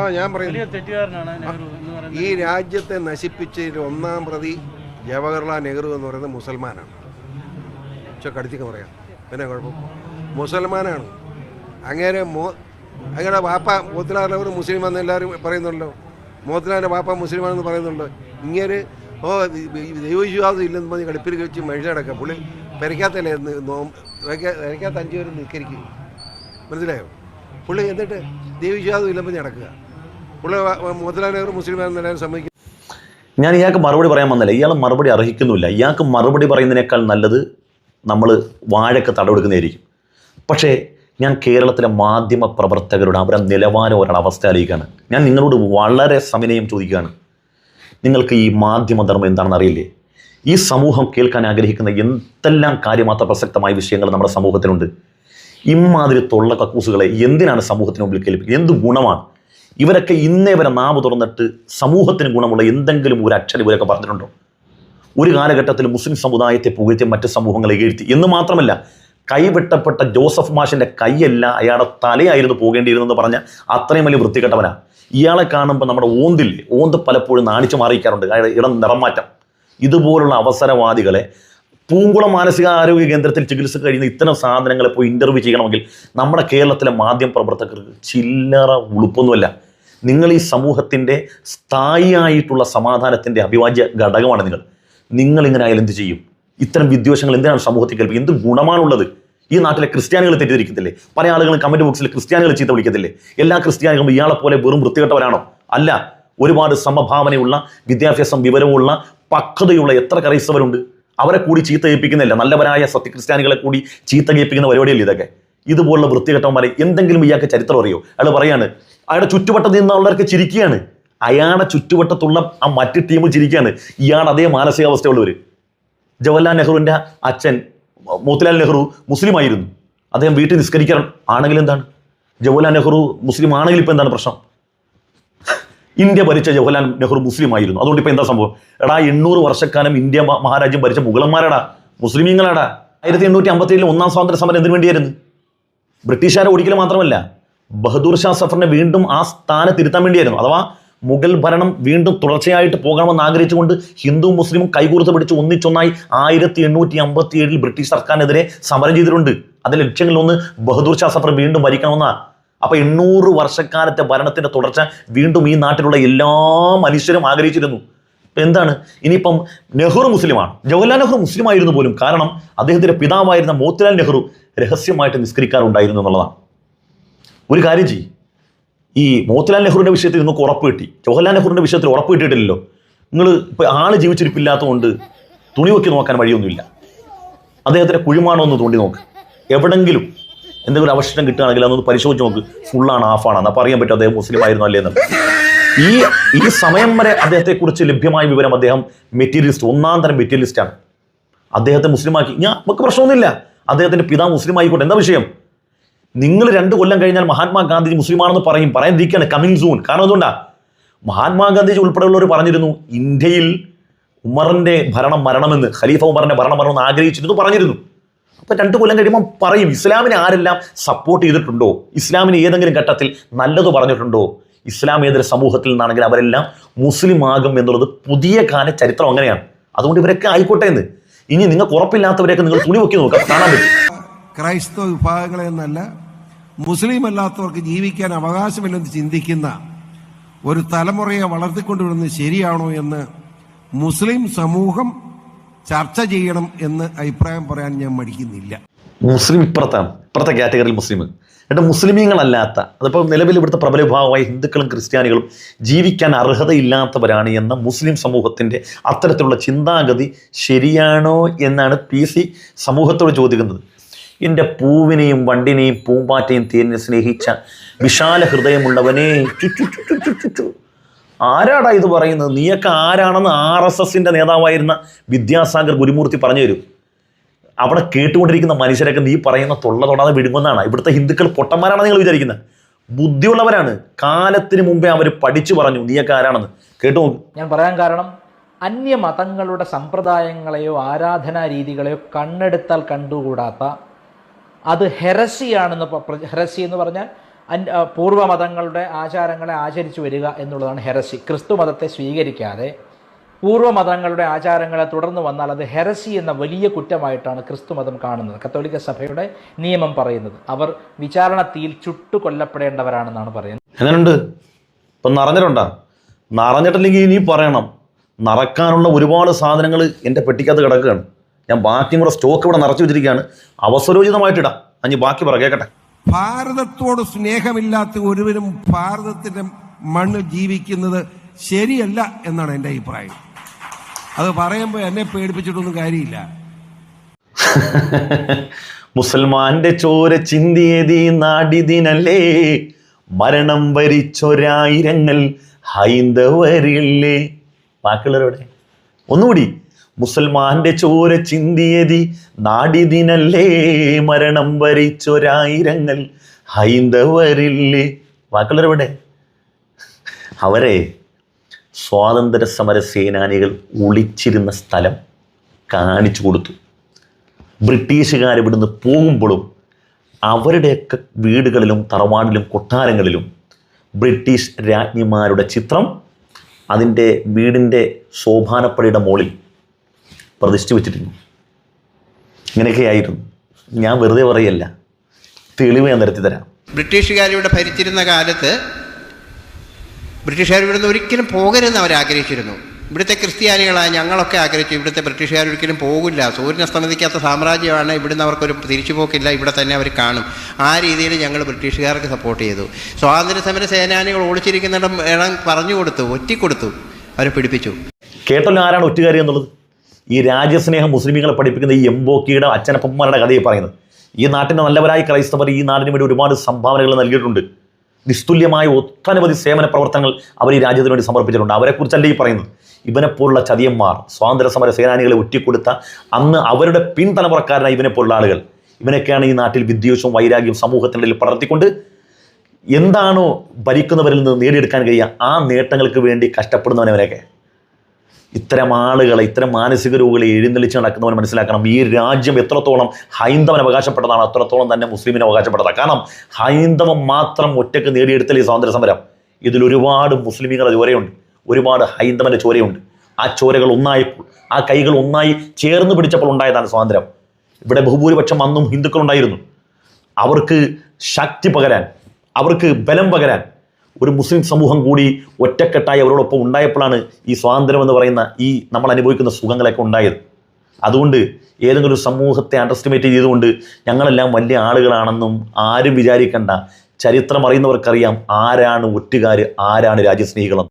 ഞാൻ പറയും. വലിയ തെറ്റുകാരനാണ് എന്ന് പറയുന്നത്. ഈ രാജ്യത്തെ നശിപ്പിച്ചതിൽ ഒന്നാം പ്രതി ജവഹർലാൽ നെഹ്റു എന്ന് പറയുന്നത് മുസൽമാനാണ്. കടിച്ചൊക്കെ പറയാം. പിന്നെ കുഴപ്പം? മുസൽമാനാണ്. അങ്ങനെ മോ അങ്ങനെ വാപ്പ മോത്തിലാൽ നെഹ്റു മുസ്ലിം എന്ന് എല്ലാവരും പറയുന്നുണ്ടല്ലോ. മോത്തിലാലിന്റെ വാപ്പ മുസ്ലിമാണെന്ന് പറയുന്നുണ്ടോ. ഇങ്ങനെ ഓ ദൈവവിശ്വാസം ഇല്ലെന്ന് പറഞ്ഞ് കളിപ്പിൽ വെച്ച് മനുഷ്യടക്കാം പുള്ളി പെരക്കാത്തല്ലേ പെരക്കാത്ത അഞ്ചു പേരും നിൽക്കരിക്കും. മനസ്സിലായോ? പുള്ളി എന്നിട്ട് ദൈവവിശ്വാസം ഇല്ലെന്ന് പറഞ്ഞ് നടക്കുക. ഞാൻ ഇയാൾക്ക് മറുപടി പറയാൻ വന്നില്ല. ഇയാൾ മറുപടി അർഹിക്കുന്നില്ല ഇയാൾക്ക് മറുപടി പറയുന്നതിനേക്കാൾ നല്ലത് നമ്മൾ വാഴക്ക് തടവെടുക്കുന്നതായിരിക്കും പക്ഷേ ഞാൻ കേരളത്തിലെ മാധ്യമ പ്രവർത്തകരുടെ അവരുടെ നിലവാരം ഒരാൾ അവസ്ഥ അറിയിക്കുകയാണ് ഞാൻ നിങ്ങളോട് വളരെ സമനയം ചോദിക്കുകയാണ്. നിങ്ങൾക്ക് ഈ മാധ്യമധർമ്മം എന്താണെന്ന് അറിയില്ലേ? ഈ സമൂഹം കേൾക്കാൻ ആഗ്രഹിക്കുന്ന എന്തെല്ലാം കാര്യമാത്ര പ്രസക്തമായ വിഷയങ്ങൾ നമ്മുടെ സമൂഹത്തിലുണ്ട്? ഇമാതിരി തൊള്ള കക്കൂസുകളെ എന്തിനാണ് സമൂഹത്തിന് മുമ്പിൽ കേൾപ്പിക്കുന്നത്? എന്ത് ഗുണമാണ്? ഇവരൊക്കെ ഇന്നേ വരെ നാവ് തുറന്നിട്ട് സമൂഹത്തിന് ഗുണമുള്ള എന്തെങ്കിലും ഒരു അക്ഷരം ഇവരൊക്കെ പറഞ്ഞിട്ടുണ്ടോ? ഒരു കാലഘട്ടത്തിൽ മുസ്ലിം സമുദായത്തെ പുകഴ്ത്തി മറ്റ് സമൂഹങ്ങളെ കീഴ്ത്തി. എന്ന് മാത്രമല്ല കൈവെട്ടപ്പെട്ട ജോസഫ് മാഷിന്റെ കൈയല്ല അയാളുടെ തലയായിരുന്നു പോകേണ്ടിയിരുന്നെന്ന് പറഞ്ഞ അത്രയും വലിയ വൃത്തികെട്ടവനാണ് ഇയാളെ കാണുമ്പോൾ നമ്മുടെ ഓന്തിൽ ഓന്ത് പലപ്പോഴും നാണിച്ചു മാറിയിക്കാറുണ്ട് അയാളുടെ ഇടം നിറം മാറ്റം ഇതുപോലുള്ള അവസരവാദികളെ പൂങ്കുളം മാനസിക ആരോഗ്യ കേന്ദ്രത്തിൽ ചികിത്സ കഴിയുന്ന ഇത്തരം സാധനങ്ങളെ പോയി ഇന്റർവ്യൂ ചെയ്യണമെങ്കിൽ നമ്മുടെ കേരളത്തിലെ മാധ്യമ പ്രവർത്തകർക്ക് ചില്ലറ ഉളുപ്പൊന്നുമല്ല. നിങ്ങൾ ഈ സമൂഹത്തിന്റെ സ്ഥായിയായിട്ടുള്ള സമാധാനത്തിന്റെ അഭിവാജ്യ ഘടകമാണ് നിങ്ങൾ. ഇങ്ങനെ ആയാലും എന്ത് ചെയ്യും? ഇത്തരം വിദ്വേഷങ്ങൾ എന്തിനാണ് സമൂഹത്തിൽ കേൾപ്പിക്കുക എന്ത് ഗുണമാണുള്ളത്? ഈ നാട്ടിലെ ക്രിസ്ത്യാനികൾ തെറ്റിദ്ധരിക്കത്തില്ലേ? പല ആളുകളും കമന്റ് ബോക്സിൽ ക്രിസ്ത്യാനികൾ ചീത്ത വിളിക്കത്തില്ലേ? എല്ലാ ക്രിസ്ത്യാനികളും ഇയാളെ പോലെ വെറും വൃത്തികെട്ടവരാണോ? അല്ല. ഒരുപാട് സമഭാവനയുള്ള വിദ്യാഭ്യാസം വിവരമുള്ള പക്വതയുള്ള എത്ര ക്രൈസ്തവരുണ്ട്? അവരെ കൂടി ചീത്ത കേൾപ്പിക്കുന്നില്ല നല്ലവരായ സത്യക്രിസ്ത്യാനികളെ കൂടി ചീത്ത കേൾപ്പിക്കുന്ന പരിപാടിയല്ലേ ഇതൊക്കെ? ഇതുപോലുള്ള വൃത്തികെട്ടവന്മാരെ എന്തെങ്കിലും ഇയാൾക്ക് ചരിത്രം അറിയോ? അയാൾ പറയാണ് അയാളുടെ ചുറ്റുവട്ടത്തിൽ നിന്നുള്ളവർക്ക് ചിരിക്കുകയാണ്. അയാളുടെ ചുറ്റുവട്ടത്തുള്ള ആ മറ്റ് ടീം ചിരിക്കുകയാണ്. ഇയാൾ അതേ മാനസികാവസ്ഥയുള്ളവർ ജവഹർലാൽ നെഹ്റുവിന്റെ അച്ഛൻ മോത്തിലാൽ നെഹ്റു മുസ്ലിമായിരുന്നു. അദ്ദേഹം വീട്ടിൽ നിസ്കരിക്കാൻ ആണെങ്കിൽ എന്താണ്? ജവഹർലാൽ നെഹ്റു മുസ്ലിം ആണെങ്കിൽ ഇപ്പം എന്താണ് പ്രശ്നം? ഇന്ത്യ ഭരിച്ച ജവഹർലാൽ നെഹ്റു മുസ്ലിം ആയിരുന്നു അതുകൊണ്ട് ഇപ്പം എന്താ സംഭവം? എടാ എണ്ണൂറ് വർഷക്കാലം ഇന്ത്യ മഹാരാജ്യം ഭരിച്ച മുഗളന്മാരാടാ മുസ്ലിമീങ്ങളാടാ. ആയിരത്തി എണ്ണൂറ്റി അമ്പത്തി ഏഴിൽ ഒന്നാം സ്വാതന്ത്ര്യ സമരം എന്തിനു വേണ്ടിയായിരുന്നു? ബ്രിട്ടീഷുകാരെ ഒരിക്കൽ മാത്രമല്ല ബഹദൂർ ഷാ സഫറിനെ വീണ്ടും ആ സ്ഥാനം തിരുത്താൻ വേണ്ടിയായിരുന്നു. അഥവാ മുഗൾ ഭരണം വീണ്ടും തുടർച്ചയായിട്ട് പോകണമെന്ന് ആഗ്രഹിച്ചുകൊണ്ട് ഹിന്ദു മുസ്ലിമും കൈകൂർത്ത് പിടിച്ച് ഒന്നിച്ചൊന്നായി ആയിരത്തി എണ്ണൂറ്റി അമ്പത്തി ഏഴിൽ ബ്രിട്ടീഷ് സർക്കാരിനെതിരെ സമരം ചെയ്തിട്ടുണ്ട്. അതിൽ ലക്ഷ്യങ്ങളിലൊന്ന് ബഹദൂർ ഷാ സഫർ വീണ്ടും ഭരിക്കണമെന്നാ. അപ്പൊ എണ്ണൂറ് വർഷക്കാലത്തെ ഭരണത്തിന്റെ തുടർച്ച വീണ്ടും ഈ നാട്ടിലുള്ള എല്ലാ മനുഷ്യരും ആഗ്രഹിച്ചിരുന്നു. എന്താണ്? ഇനിയിപ്പം നെഹ്റു മുസ്ലിമാണ്. ജവഹർലാൽ നെഹ്റു മുസ്ലിം ആയിരുന്നു പോലും. കാരണം അദ്ദേഹത്തിന്റെ പിതാവായിരുന്ന മോത്തിലാൽ നെഹ്റു രഹസ്യമായിട്ട് നിസ്കരിക്കാറുണ്ടായിരുന്നു എന്നുള്ളതാണ്. ഒരു കാര്യം ചെയ്യും. ഈ മോത്തിലാൽ നെഹ്റുവിന്റെ വിഷയത്തിൽ നിങ്ങൾക്ക് ഉറപ്പ് കിട്ടി. ജവഹർലാൽ നെഹ്റുവിന്റെ വിഷയത്തിൽ ഉറപ്പ് കിട്ടിയിട്ടില്ലല്ലോ. നിങ്ങൾ ഇപ്പൊ ആൾ ജീവിച്ചിരിപ്പില്ലാത്തതുകൊണ്ട് തുണി വെക്കി നോക്കാൻ വഴിയൊന്നുമില്ല. അദ്ദേഹത്തിന്റെ കുഴിമാണോ ഒന്ന് തോണ്ടി നോക്ക്. എവിടെങ്കിലും എന്തെങ്കിലും അവശിഷ്ടം കിട്ടുകയാണെങ്കിൽ അതൊന്ന് പരിശോധിച്ച് നോക്ക്. ഫുള്ളാണ് ആഫാണ് അപ്പോൾ അറിയാൻ പറ്റും അദ്ദേഹം മുസ്ലിം ആയിരുന്നു അല്ലേ എന്ന്. ഈ ഈ സമയം വരെ അദ്ദേഹത്തെക്കുറിച്ച് ലഭ്യമായ വിവരം അദ്ദേഹം മെറ്റീരിയലിസ്റ്റ് ഒന്നാം തരം ആണ്. അദ്ദേഹത്തെ മുസ്ലിമാക്കി. ഞാൻ നമുക്ക് പ്രശ്നമൊന്നുമില്ല. അദ്ദേഹത്തിന്റെ പിതാവ് മുസ്ലിം ആയിക്കോട്ടെ എന്താ വിഷയം? നിങ്ങൾ രണ്ട് കൊല്ലം കഴിഞ്ഞാൽ മഹാത്മാഗാന്ധി മുസ്ലിമാണെന്ന് പറയും. പറയാതിരിക്കുകയാണ് കമ്മിങ് സൂൺ കാരണം എന്തുകൊണ്ടാ? മഹാത്മാഗാന്ധിജി ഉൾപ്പെടെയുള്ളവർ പറഞ്ഞിരുന്നു ഇന്ത്യയിൽ ഉമറിന്റെ ഭരണം മരണമെന്ന് ഖലീഫ ഉമറിന്റെ ഭരണം മരണമെന്ന് ആഗ്രഹിച്ചിരുന്നു പറഞ്ഞിരുന്നു. അപ്പൊ രണ്ട് കൊല്ലം കഴിയുമ്പോൾ പറയും ഇസ്ലാമിനെ ആരെല്ലാം സപ്പോർട്ട് ചെയ്തിട്ടുണ്ടോ? ഇസ്ലാമിന് ഏതെങ്കിലും ഘട്ടത്തിൽ നല്ലത് പറഞ്ഞിട്ടുണ്ടോ? ഇസ്ലാമേതര സമൂഹത്തിൽ നിന്നാണെങ്കിൽ അവരെല്ലാം മുസ്ലിം ആകും എന്നുള്ളത് പുതിയ കാല ചരിത്രം അങ്ങനെയാണ്. അതുകൊണ്ട് ഇവരൊക്കെ ആയിക്കോട്ടെ എന്ന്. ഇനി നിങ്ങൾക്ക് ഉറപ്പില്ലാത്തവരെയൊക്കെ നിങ്ങൾ തുണി വെക്കി നോക്കാം. കാണാൻ പറ്റും. ക്രൈസ്തവ വിഭാഗങ്ങളെ എന്നല്ല മുസ്ലിം അല്ലാത്തവർക്ക് ജീവിക്കാൻ അവകാശമില്ലെന്ന് ചിന്തിക്കുന്ന ഒരു തലമുറയെ വളർത്തിക്കൊണ്ടുവരുന്നത് ശരിയാണോ എന്ന് മുസ്ലിം സമൂഹം ചർച്ച ചെയ്യണം എന്ന് അഭിപ്രായം പറയാൻ ഞാൻ മടിക്കുന്നില്ല. മുസ്ലിം ഇപ്പുറത്താണ് ഇപ്പുറത്തെ കാറ്റഗറിയിൽ മുസ്ലിം. എന്നിട്ട് മുസ്ലിമീങ്ങളല്ലാത്ത അതിപ്പോൾ നിലവിൽ ഇവിടുത്തെ പ്രബല വിഭാഗമായ ഹിന്ദുക്കളും ക്രിസ്ത്യാനികളും ജീവിക്കാൻ അർഹതയില്ലാത്തവരാണ് എന്ന മുസ്ലിം സമൂഹത്തിന്റെ അത്തരത്തിലുള്ള ചിന്താഗതി ശരിയാണോ എന്നാണ് പി സി സമൂഹത്തോട് ചോദിക്കുന്നത്. എന്റെ പൂവിനെയും വണ്ടിനെയും പൂമ്പാറ്റയും തേനിനെ സ്നേഹിച്ച വിശാല ഹൃദയമുള്ളവനെ ചുറ്റു ചുറ്റു ചുറ്റു ചു ചു ചു ചു. ആരാടാ ഇത് പറയുന്നത്? നീയൊക്കെ ആരാണെന്ന് ആർ എസ് എസിന്റെ നേതാവായിരുന്ന വിദ്യാസാഗർ ഗുരുമൂർത്തി പറഞ്ഞു തരും. അവിടെ കേട്ടുകൊണ്ടിരിക്കുന്ന മനുഷ്യരൊക്കെ നീ പറയുന്ന തൊള്ള തൊടാതെ വിടുമെന്നാണ് ഇവിടുത്തെ ഹിന്ദുക്കൾ പൊട്ടന്മാരാണ് നിങ്ങൾ വിചാരിക്കുന്നത്. ബുദ്ധിയുള്ളവരാണ്. കാലത്തിന് മുമ്പേ അവർ പഠിച്ചു പറഞ്ഞു നീയൊക്കെ ആരാണെന്ന്. കേട്ടു ഞാൻ പറയാൻ കാരണം അന്യമതങ്ങളുടെ സമ്പ്രദായങ്ങളെയോ ആരാധനാ രീതികളെയോ കണ്ണെടുത്താൽ കണ്ടുകൂടാത്ത അത് ഹെറസിയാണെന്ന് ഹെറസി എന്ന് പറഞ്ഞാൽ അൻ- ആ, പൂർവ മതങ്ങളുടെ ആചാരങ്ങളെ ആചരിച്ചു വരിക എന്നുള്ളതാണ് ഹെറസി. ക്രിസ്തു മതത്തെ സ്വീകരിക്കാതെ പൂർവ മതങ്ങളുടെ ആചാരങ്ങളെ തുടർന്ന് വന്നാൽ അത് ഹെറസി എന്ന വലിയ കുറ്റമായിട്ടാണ് ക്രിസ്തു മതം കാണുന്നത്. കത്തോലിക്ക സഭയുടെ നിയമം പറയുന്നത്. അവർ വിചാരണ തീയിൽ ചുട്ടു കൊല്ലപ്പെടേണ്ടവരാണെന്നാണ് പറയുന്നത്. എങ്ങനെയുണ്ട്? ഇപ്പം നിറഞ്ഞിട്ടുണ്ടോ? നിറഞ്ഞിട്ടില്ലെങ്കിൽ ഇനി പറയണം. നിറക്കാനുള്ള ഒരുപാട് സാധനങ്ങൾ എന്റെ പെട്ടിക്കകത്ത് കിടക്കുകയാണ്. ഞാൻ ബാക്കിയും കൂടെ സ്റ്റോക്ക് ഇവിടെ നിറച്ചു വെച്ചിരിക്കുകയാണ്. അവസരോചിതമായിട്ടിടാം. അഞ്ഞ് ബാക്കി പറ കേൾക്കട്ടെ ഭാരതത്തോട് സ്നേഹമില്ലാത്ത ഒരുവരും ഭാരതത്തിന്റെ മണ്ണ് ജീവിക്കുന്നത് ശരിയല്ല എന്നാണ് എന്റെ അഭിപ്രായം. അത് പറയുമ്പോൾ എന്നെ പേടിപ്പിച്ചിട്ടൊന്നും കാര്യമില്ല. മുസൽമാന്റെ ചോര ചിന്തിയതി നാടിതിനല്ലേ? മരണം വരിച്ചൊരായിരങ്ങൾ ഹൈന്ദവരില്ലേ? ബാക്കിയുള്ളവരോടെ. ഒന്നുകൂടി മുസൽമാന്റെ ചോര ചിന്തിയതി നാടിതിനല്ലേ? മരണം വരിച്ചൊരായിരങ്ങൾ ഹൈന്ദവരില്ലേ? ബാക്കിയുള്ളവരോടെ. അവരെ സ്വാതന്ത്ര്യ സമര സേനാനികൾ ഒളിച്ചിരുന്ന സ്ഥലം കാണിച്ചു കൊടുത്തു. ബ്രിട്ടീഷുകാർ ഇവിടുന്ന് പോകുമ്പോഴും അവരുടെയൊക്കെ വീടുകളിലും തറവാടിലും കൊട്ടാരങ്ങളിലും ബ്രിട്ടീഷ് രാജ്ഞിമാരുടെ ചിത്രം അതിന്റെ വീടിന്റെ ശോഭാനപ്പടിയുടെ മുകളിൽ പ്രതിഷ്ഠിച്ചു വെച്ചിരുന്നു ഇങ്ങനെയൊക്കെയായിരുന്നു. ഞാൻ വെറുതെ പറയല്ല തെളിവ് ഞാൻ നിരത്തി തരാം. ബ്രിട്ടീഷുകാരിവിടെ ഭരിച്ചിരുന്ന കാലത്ത് ബ്രിട്ടീഷുകാർ ഇവിടുന്ന് ഒരിക്കലും പോകരുതെന്ന് അവർ ആഗ്രഹിച്ചിരുന്നു. ഇവിടുത്തെ ക്രിസ്ത്യാനികളായ ഞങ്ങളൊക്കെ ആഗ്രഹിച്ചു ഇവിടുത്തെ ബ്രിട്ടീഷുകാർ ഒരിക്കലും പോകില്ല. സൂര്യൻ അസ്തമതിക്കാത്ത സാമ്രാജ്യമാണ്. ഇവിടുന്ന് അവർക്കൊരു തിരിച്ചുപോക്കില്ല ഇവിടെ തന്നെ അവർ കാണും. ആ രീതിയിൽ ഞങ്ങൾ ബ്രിട്ടീഷുകാർക്ക് സപ്പോർട്ട് ചെയ്തു. സ്വാതന്ത്ര്യ സമര സേനാനികൾ ഓടിച്ചിരിക്കുന്നിടം ഇടം പറഞ്ഞു കൊടുത്തു ഒറ്റിക്കൊടുത്തു. അവരെ പിടിപ്പിച്ചു. കേട്ടല്ലോ ആരാണ് ഒറ്റുകാരി എന്നുള്ളത്? ഈ രാജ്യസ്നേഹം മുസ്ലിമീങ്ങളെ പഠിപ്പിക്കുന്ന ഈ എംബോക്കിയുടെ അച്ഛനപ്പന്മാരുടെ കഥയെ പറയുന്നത്. ഈ നാട്ടിന്റെ നല്ലവരായ ക്രൈസ്തവർ ഈ നാടിന് വേണ്ടി ഒരുപാട് സംഭാവനകൾ നൽകിയിട്ടുണ്ട്. നിസ്തുല്യമായ ഒട്ടനവധി സേവന പ്രവർത്തനങ്ങൾ അവർ ഈ രാജ്യത്തിന് വേണ്ടി സമർപ്പിച്ചിട്ടുണ്ട്. അവരെക്കുറിച്ചല്ലേ ഈ പറയുന്നത്? ഇവനെപ്പോലുള്ള ചതിയന്മാർ സ്വാതന്ത്ര്യ സമര സേനാനികളെ ഒറ്റിക്കൊടുത്ത അന്ന് അവരുടെ പിൻതലമുറക്കാരനായ ഇവനെപ്പോലുള്ള ആളുകൾ ഇവനൊക്കെയാണ് ഈ നാട്ടിൽ വിദ്വേഷവും വൈരാഗ്യവും സമൂഹത്തിനിടയിൽ പടർത്തിക്കൊണ്ട് എന്താണോ ഭരിക്കുന്നവരിൽ നിന്ന് നേടിയെടുക്കാൻ കഴിയുക ആ നേട്ടങ്ങൾക്ക് വേണ്ടി കഷ്ടപ്പെടുന്നവനവരൊക്കെ ഇത്തരം ആളുകളെ ഇത്തരം മാനസിക രോഗികളെ എഴുന്നള്ളിച്ച് നടക്കുന്നവൻ മനസ്സിലാക്കണം. ഈ രാജ്യം എത്രത്തോളം ഹൈന്ദവൻ അവകാശപ്പെട്ടതാണ് അത്രത്തോളം തന്നെ മുസ്ലിമിന് അവകാശപ്പെട്ടതാണ്. കാരണം ഹൈന്ദവം മാത്രം ഒറ്റയ്ക്ക് നേടിയെടുത്തൽ ഈ സ്വാതന്ത്ര്യ സമരം ഇതിൽ ഒരുപാട് മുസ്ലിമികളുടെ ചോരയുണ്ട്. ഒരുപാട് ഹൈന്ദവന്റെ ചോരയുണ്ട്. ആ ചോരകൾ ഒന്നായപ്പോൾ ആ കൈകൾ ഒന്നായി ചേർന്ന് പിടിച്ചപ്പോൾ ഉണ്ടായതാണ് സ്വാതന്ത്ര്യം. ഇവിടെ ബഹുഭൂരിപക്ഷം അന്നും ഹിന്ദുക്കളുണ്ടായിരുന്നു. അവർക്ക് ശക്തി പകരാൻ അവർക്ക് ബലം പകരാൻ ഒരു മുസ്ലിം സമൂഹം കൂടി ഒറ്റക്കെട്ടായി അവരോടൊപ്പം ഉണ്ടായപ്പോഴാണ് ഈ സ്വാതന്ത്ര്യം എന്ന് പറയുന്ന ഈ നമ്മൾ അനുഭവിക്കുന്ന സുഖങ്ങളൊക്കെ ഉണ്ടായത്. അതുകൊണ്ട് ഏതെങ്കിലും ഒരു സമൂഹത്തെ അണ്ടർസ്റ്റിമേറ്റ് ചെയ്തുകൊണ്ട് ഞങ്ങളെല്ലാം വലിയ ആളുകളാണെന്നും ആരും വിചാരിക്കേണ്ട. ചരിത്രം അറിയുന്നവർക്കറിയാം ആരാണ് ഒറ്റുകാർ ആരാണ് രാജ്യസ്നേഹികളെന്ന്.